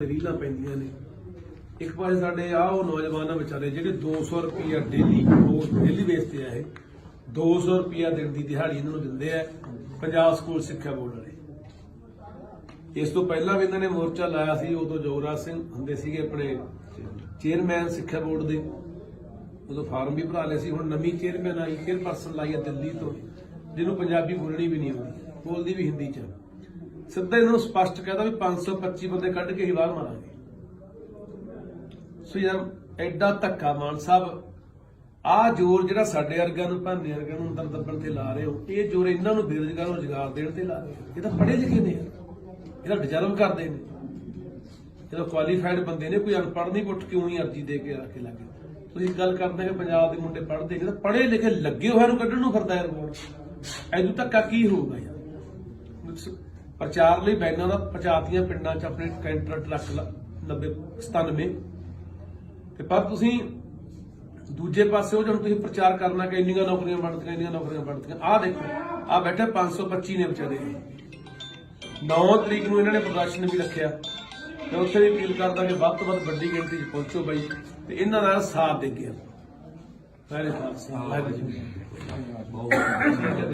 ਰੀਲਾਂ ਪੈਂਦੀਆਂ ਨੇ। ਇੱਕ ਪਾਸੇ ਸਾਡੇ ਆ ਉਹ ਨੌਜਵਾਨਾਂ ਵਿਚਾਰੇ ਜਿਹੜੇ 200 ਰੁਪਿਆ ਡੇਲੀ ਰੋਜ਼ ਡੇਲੀ ਬੇਸ ਤੇ ਆ ਇਹ। 200 ਰੁਪਿਆ ਦਿਨ ਦੀ ਦਿਹਾੜੀ ਇਹਨਾਂ ਨੂੰ ਦਿੰਦੇ ਆ ਪੰਜਾਬ ਸਕੂਲ ਸਿੱਖਿਆ ਬੋਰਡ ਵਾਲੇ। ਇਸ ਤੋਂ ਪਹਿਲਾਂ ਵੀ ਇਹਨਾਂ ਨੇ ਮੋਰਚਾ ਲਾਇਆ ਸੀ, ਉਦੋਂ ਜੋਗਰਾਜ ਸਿੰਘ ਹੁੰਦੇ ਸੀਗੇ ਆਪਣੇ ਚੇਅਰਮੈਨ ਸਿੱਖਿਆ ਬੋਰਡ ਦੇ। ਉਦੋਂ ਫਾਰਮ ਵੀ ਭਰਾ ਲਏ ਸੀ, ਹੁਣ ਨਵੀਂ ਚੇਅਰਮੈਨ ਆਈ ਚੇਅਰਪਰਸਨ ਲਾਈ ਹੈ ਦਿੱਲੀ ਤੋਂ, ਜਿਹਨੂੰ ਪੰਜਾਬੀ ਬੋਲਣੀ ਵੀ ਨਹੀਂ ਆਉਂਦੀ, ਬੋਲਦੀ ਵੀ ਹਿੰਦੀ ਚ ਸਿੱਧਾ ਇਹਨਾਂ ਨੂੰ ਸਪਸ਼ਟ ਕਹਿਦਾ ਵੀ 525 ਬੰਦੇ ਕੱਢ ਕੇ ਹੀ ਬਾਹਰ ਮਾਰਾਂਗੇ। ਸੋ ਯਾਰ, ਐਡਾ ਧੱਕਾ ਮਾਨ ਸਾਹਿਬ ਆ ਜੋਰ ਜਿਹੜਾ ਸਾਡੇ ਵਰਗਿਆਂ ਨੂੰ ਭਾਂਦੇ ਵਰਗਿਆਂ ਨੂੰ ਅੰਦਰ ਦੱਬਣ ਤੇ ਲਾ ਰਹੇ ਹੋ, ਇਹ ਜੋਰ ਇਹਨਾਂ ਨੂੰ ਬੇਰੁਜ਼ਗਾਰ ਨੂੰ ਦੇਣ ਤੇ ਲਾ ਰਹੇ ਹੋ। ਇਹ ਤਾਂ ਪੜ੍ਹੇ ਲਿਖੇ ਨੇ ਇਹਦਾ ਡਿਜ਼ਰਵ ਕਰਦੇ ਨੇ। ਜਦੋਂ ਕੁਆਲੀਫਾਈਡ ਬੰਦੇ ਨੇ, ਕੋਈ ਅਨਪੜ੍ਹ ਨਹੀਂ ਉੱਠ ਕਿਉਂ ਹੀ ਅਰਜੀ ਦੇ ਕੇ ਰੱਖ ਕੇ ਲੱਗੇ ਤੁਸੀਂ ਗੱਲ ਕਰਦੇ ਕਿ ਪੰਜਾਬ ਦੇ ਮੁੰਡੇ ਪੜ੍ਹਦੇ ਨੇ ਤਾਂ ਪੜ੍ਹੇ ਲਿਖੇ ਲੱਗੇ ਹੋਏ ਨੂੰ ਕੱਢਣ ਨੂੰ ਫਿਰਦਾ ਯਾਰ ਬੋਲ ਐਦੋਂ ਧੱਕਾ ਕੀ ਹੋਊਗਾ ਯਾਰ? ਪ੍ਰਚਾਰ ਲਈ ਬੈਨਾਂ ਦਾ ਪਚਾਤੀਆਂ ਪਿੰਡਾਂ 'ਚ ਆਪਣੇ ਕੈਂਟਰ ਟਰੱਕ 90 97 ਤੇ ਪਰ ਤੁਸੀਂ ਦੂਜੇ ਪਾਸੇ ਉਹ ਜਦੋਂ ਤੁਸੀਂ ਪ੍ਰਚਾਰ ਕਰਨਾ ਕਿ ਇੰਨੀਆਂ ਨੌਕਰੀਆਂ ਬਣਦੀਆਂ ਇੰਨੀਆਂ ਨੌਕਰੀਆਂ ਬਣਦੀਆਂ ਆਹ ਦੇਖੋ, ਆਹ ਬੈਠੇ 525 ਨੇ ਵਿਚਾਰੇ। 9 ਤਰੀਕ ਨੂੰ ਇਹਨਾਂ ਨੇ ਪ੍ਰਦਰਸ਼ਨ ਵੀ ਰੱਖਿਆ। ਮੈਂ ਉੱਥੇ ਵੀ ਅਪੀਲ ਕਰਦਾ ਕਿ ਵੱਧ ਤੋਂ ਵੱਧ ਵੱਡੀ ਗਿਣਤੀ 'ਚ ਪਹੁੰਚੋ ਬਾਈ, ਤੇ ਇਹਨਾਂ ਦਾ ਸਾਥ ਦੇ ਗਿਆ ਮੇਰੇ ਖਾਲਸਾ। ਵਾਹਿਗੁਰੂ ਜੀ